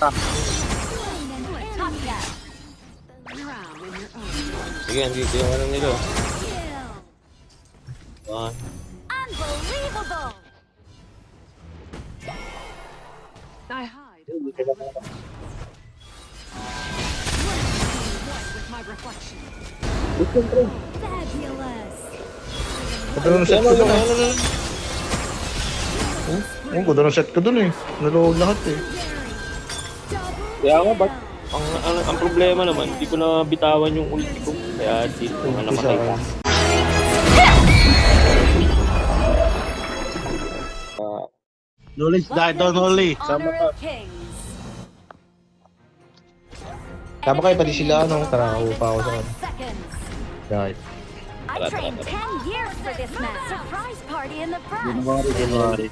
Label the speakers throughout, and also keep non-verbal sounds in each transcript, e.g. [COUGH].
Speaker 1: Sige, andito yung ano nila. Ah,
Speaker 2: Unbelievable.
Speaker 3: I hide with my reflection.
Speaker 2: Fabulous.
Speaker 4: Ganda ng set
Speaker 1: ano,
Speaker 4: ko dun
Speaker 1: ano,
Speaker 4: eh.
Speaker 1: ano, ano.
Speaker 4: Oh, ganda ng set ko dun eh. Naluwag lahat eh.
Speaker 1: Kaya nga, ba't ang, ang, ang problema naman, hindi ko na bitawan yung ulti ko. Kaya dito
Speaker 4: sa
Speaker 1: namatay ka.
Speaker 5: Knowledge dahil daw Noli.
Speaker 2: Honor of Kings.
Speaker 4: Tama kayo, pati sila ano. Tara, upa ako sa ano.
Speaker 2: seconds.
Speaker 4: Dahil.
Speaker 2: I trained 10 years for this match. Surprise party in the front.
Speaker 5: January, January.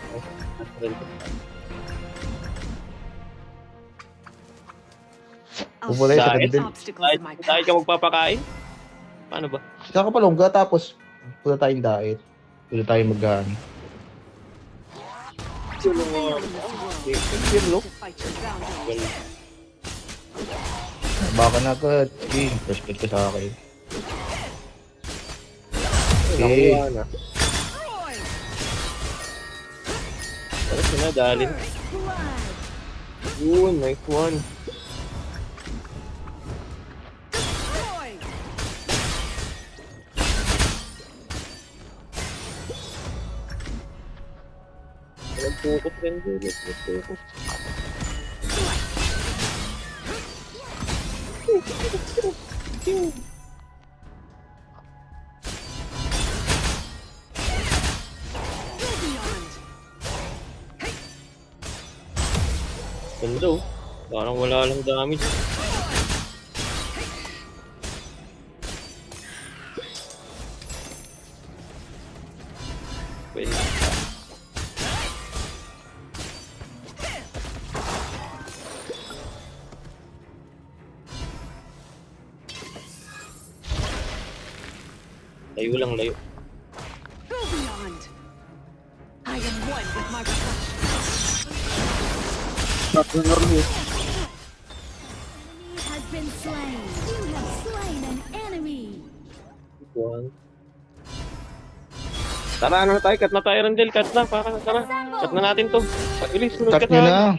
Speaker 4: Bubulay sa
Speaker 1: Kahit, kahit
Speaker 3: path.
Speaker 1: ka magpapakain? Paano ba?
Speaker 4: Saka pa longga tapos punta tayong diet. Punta tayong
Speaker 3: boundaries.
Speaker 4: Baka na agad. First bet ka sa akin. Okay.
Speaker 1: Nakuha na. Pero sinadalin.
Speaker 2: Blood.
Speaker 1: Yun, nice one. Nagtukot rin.
Speaker 3: Go beyond.
Speaker 1: Ganda oh. Parang wala lang damage.
Speaker 3: Reflection.
Speaker 2: Enemy has been slain. You have slain an enemy.
Speaker 1: One. Tara, ano na tayo? Cut na tayo, Randel. Cut na. Para, tara. Cut na natin to. Pag-ilis, sunod
Speaker 4: Cut nyo
Speaker 1: tayo.
Speaker 4: na.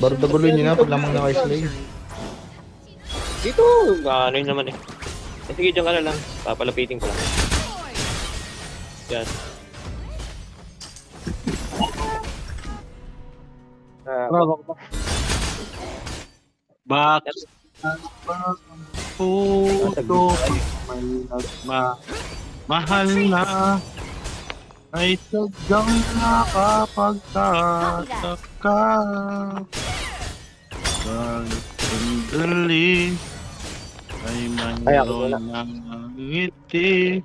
Speaker 4: Baro daguloy nyo na pag lamang na kayo slay.
Speaker 1: Dito. Ah, ano yun naman eh. Eh, sige, dyan ka na lang. Papalapitin ko lang. Yan. [LAUGHS] Ah,
Speaker 5: Bravo ka ba? Bakit? Puto nagma mahal na ay sadyang nakapagtatak ka Pag sandali ay mayroon ng ngiti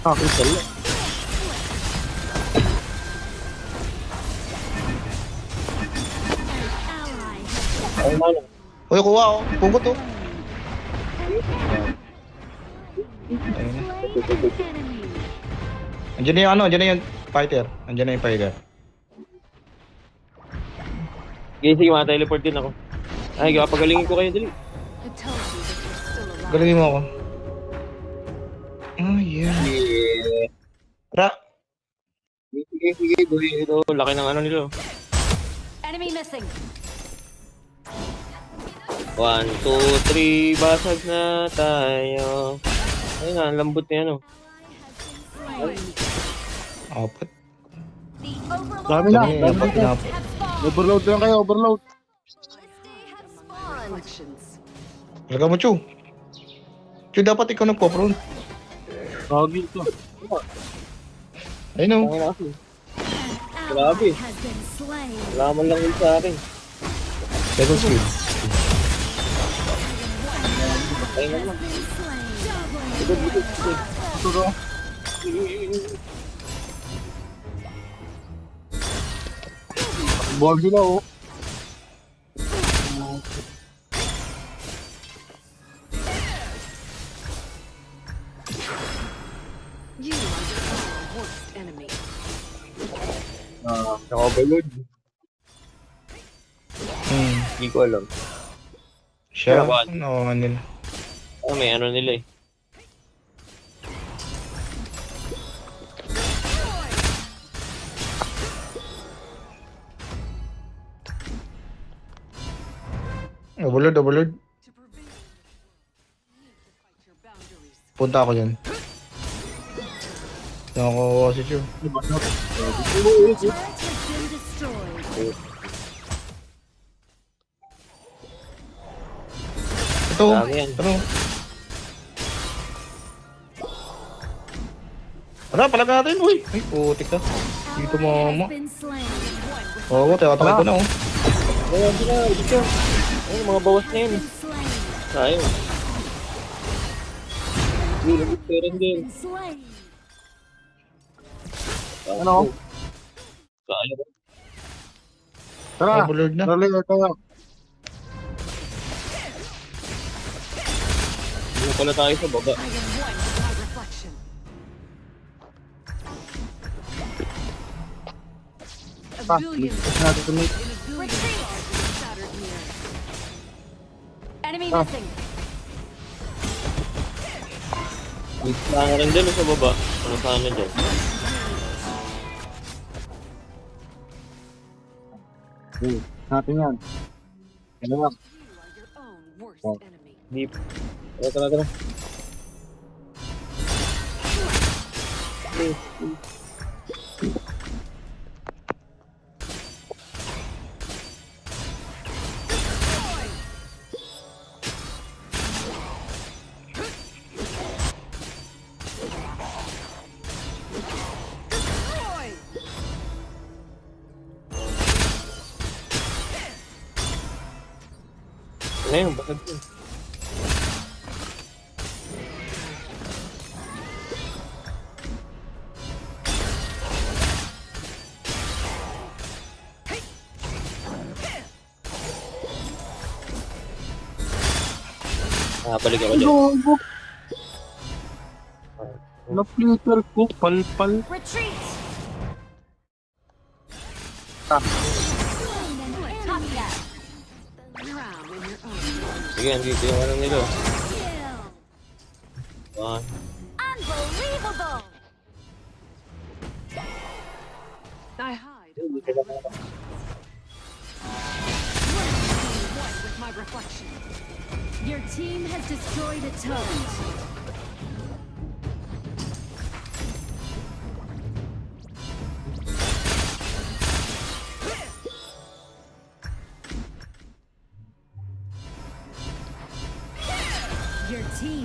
Speaker 5: Ay,
Speaker 1: malo.
Speaker 4: Uy, kuha oh. Pugot oh. Ayun na. Andiyan na yung ano, andiyan na yung fighter. Andiyan na yung fighter.
Speaker 1: Sige, sige, mga-teleport din ako. Ay, pagalingin ko kayo dali.
Speaker 4: Galingin mo ako. Oh, yeah.
Speaker 1: Yeah.
Speaker 4: Ra,
Speaker 1: Sige, sige, boy. Ito, laki ng ano nila.
Speaker 2: Enemy missing.
Speaker 1: One, two, three, basag na tayo. Ayun na, lambot niya, ano.
Speaker 2: Slain.
Speaker 4: apat.
Speaker 5: Dami na,
Speaker 4: Dami,
Speaker 5: dami na.
Speaker 4: na.
Speaker 2: have spawned.
Speaker 5: Overload lang kayo, overload.
Speaker 4: Talaga mo, Chu. Chu, dapat ikaw nagpo-front.
Speaker 5: Tawagin ko.
Speaker 4: Ayun oh.
Speaker 1: Ayun na kasi.
Speaker 2: An
Speaker 1: Grabe.
Speaker 2: has been slain.
Speaker 1: Wala man lang yun sa akin.
Speaker 4: Second skill.
Speaker 1: Ay naman. Likod, likod, likod.
Speaker 5: Ito to. Ball sila oh. Ah,
Speaker 1: Naka-overload.
Speaker 4: Hmm.
Speaker 1: Hindi ko alam.
Speaker 4: Siya, ano nga nila.
Speaker 1: Ah, may ano nila eh.
Speaker 3: Your boundaries.
Speaker 4: Punta ako dyan. Ako si Chu. Ito.
Speaker 1: Dami yan.
Speaker 4: Ano? Wala, palaga natin, uy. Ay, putik ka. Dito mama. Oo, tayo katakay ko na, oh.
Speaker 1: Ayan, sila, dito. Ay, mga bawas na yun. Hindi, nabit ko rin din.
Speaker 2: Been slain.
Speaker 5: Ano? Tara!
Speaker 4: Overlord na.
Speaker 5: Tara, tayo.
Speaker 1: Hindi pala tayo sa baba.
Speaker 3: I am one with my reflection. A
Speaker 5: Pa,
Speaker 3: billion
Speaker 5: ligtas natin ito.
Speaker 3: in a billion stars is shattered here. Enemy
Speaker 5: Ah.
Speaker 3: missing.
Speaker 1: Dito na rin dyan sa baba. Ano sana dyan?
Speaker 5: Hmm, natin yan. Ano Oh.
Speaker 3: enemy.
Speaker 1: Deep. Tara, tara, tara. Ayun, bakit yun? Ah, balik ako dyan.
Speaker 5: Gogo! Na-flicker ko, palpal.
Speaker 2: Retreat.
Speaker 5: Ah.
Speaker 1: Sige, andito yung ano nila.
Speaker 2: Kill.
Speaker 1: Ah,
Speaker 2: Unbelievable.
Speaker 3: I hide. among my one with my reflection.
Speaker 2: Your team has destroyed a turret.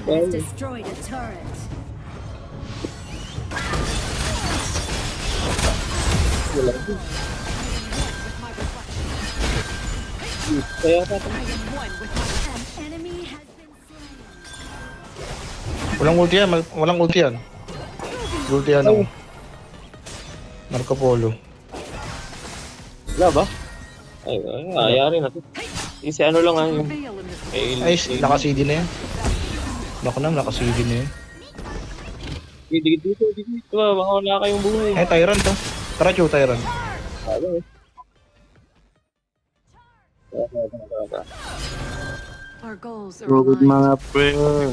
Speaker 2: Has destroyed a turret.
Speaker 3: With my reflection.
Speaker 1: kaya ka
Speaker 3: I am one with my
Speaker 2: An enemy has been slain.
Speaker 4: Walang ulti yan, walang ulti yan. Ulti yan, oh. Marco Polo.
Speaker 1: Wala ba? Ay, ay, ayari na to. Kasi ano lang ah,
Speaker 3: this
Speaker 1: mail.
Speaker 4: Ay, naka-CD na yan. Naku na, naka-CD na yan.
Speaker 1: Dito, dito, dito, dito. Baka wala kayong buhay.
Speaker 4: Ay, Tyrant to. Tara, Chu, Tyrant.
Speaker 1: Sabi eh. Tara, tara, tara, tara, tara.
Speaker 3: Our goals are aligned.
Speaker 5: mga prayer.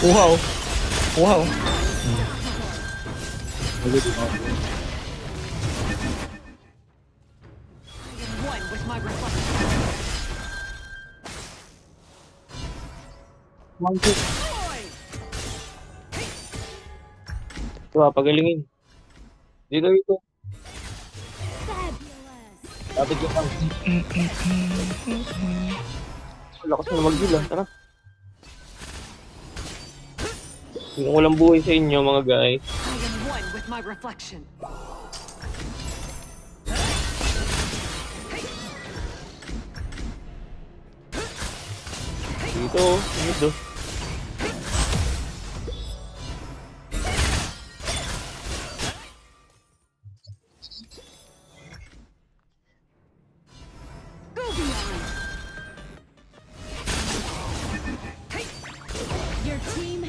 Speaker 4: Kuha, oh. Oh.
Speaker 3: Am one with my reflection.
Speaker 5: One.
Speaker 1: Ito ah, pagalingin. Dito, dito. Lapit yung kang. Lakas mo mag-heal ah. Tara. Yung walang buhay sa inyo, mga guys.
Speaker 3: I am one my reflection.
Speaker 1: Dito, dito.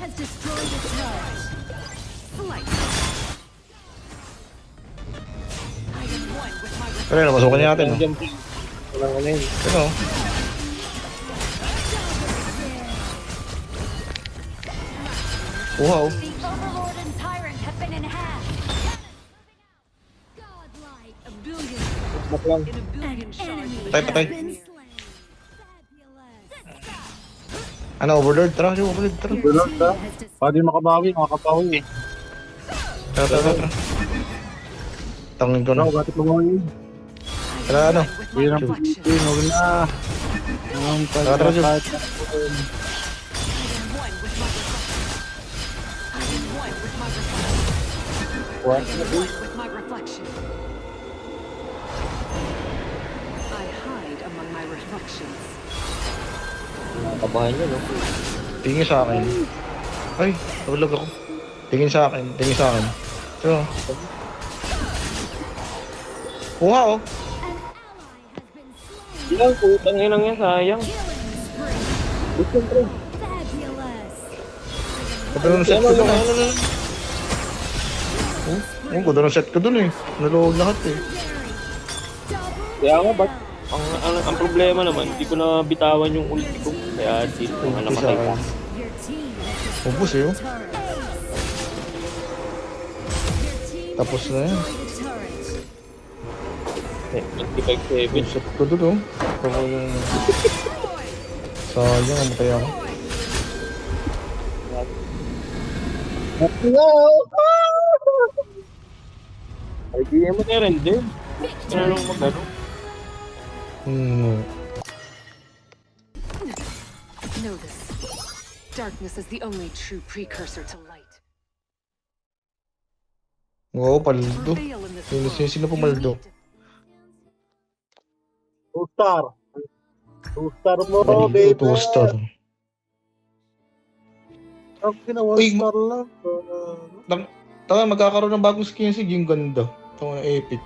Speaker 2: Has destroyed a turret.
Speaker 3: Flight. I am one with my reflection.
Speaker 4: Pero napasukan niya natin.
Speaker 1: Walang ano yun.
Speaker 4: Ano? Wow.
Speaker 2: The Overlord
Speaker 4: Ano, Overlord? Tara, yung Overlord, tara.
Speaker 2: Has destroyed
Speaker 5: Pwede makabawi, makakabawi eh.
Speaker 4: Tara, tara, tara. Tangin ko na.
Speaker 5: Ano, bakit lumawi?
Speaker 4: Tara, ano?
Speaker 5: Yun ang pagkikin, huwag na. Ang
Speaker 4: Tara, tara,
Speaker 3: reflection.
Speaker 5: What?
Speaker 3: With my reflection. I hide among my reflections.
Speaker 1: Nakabahan yun, no?
Speaker 4: Tingin sa akin. Ay, nabulog ako. Tingin sa akin, tingin sa akin. So, Kuha oh.
Speaker 2: An ally has been slain.
Speaker 1: Ilang putang inang yan, sayang.
Speaker 2: Killing spree. Fabulous.
Speaker 4: Ganda ng set ko dun ah. Oh, oh, ganda ng set ko dun eh. Naluwag lahat eh.
Speaker 1: Kaya nga, ba't. Ang, ang, ang problema naman, hindi ko na bitawan yung ulti ko. Kaya dito nga
Speaker 4: Ubus
Speaker 1: namatay
Speaker 2: has
Speaker 4: Ubus eh oh. Tapos na yan.
Speaker 2: destroyed a turret.
Speaker 1: Eh, 25-7.
Speaker 4: Yung set ko dun oh. Ako yung... Sayang, amatay ako.
Speaker 1: Ay, di mo na rin din. Ano lang magano?
Speaker 4: Hmm.
Speaker 3: Know this. Darkness is the only true precursor to light.
Speaker 4: Oo, paldo. Sino, sino, sino pumaldo?
Speaker 5: Two star. Two star mo,
Speaker 4: Paldo,
Speaker 5: baby.
Speaker 4: two star.
Speaker 5: Ang ginawa, star lang.
Speaker 4: Tama, magkakaroon ng bagong skin si Jing ganda. Ito na epic.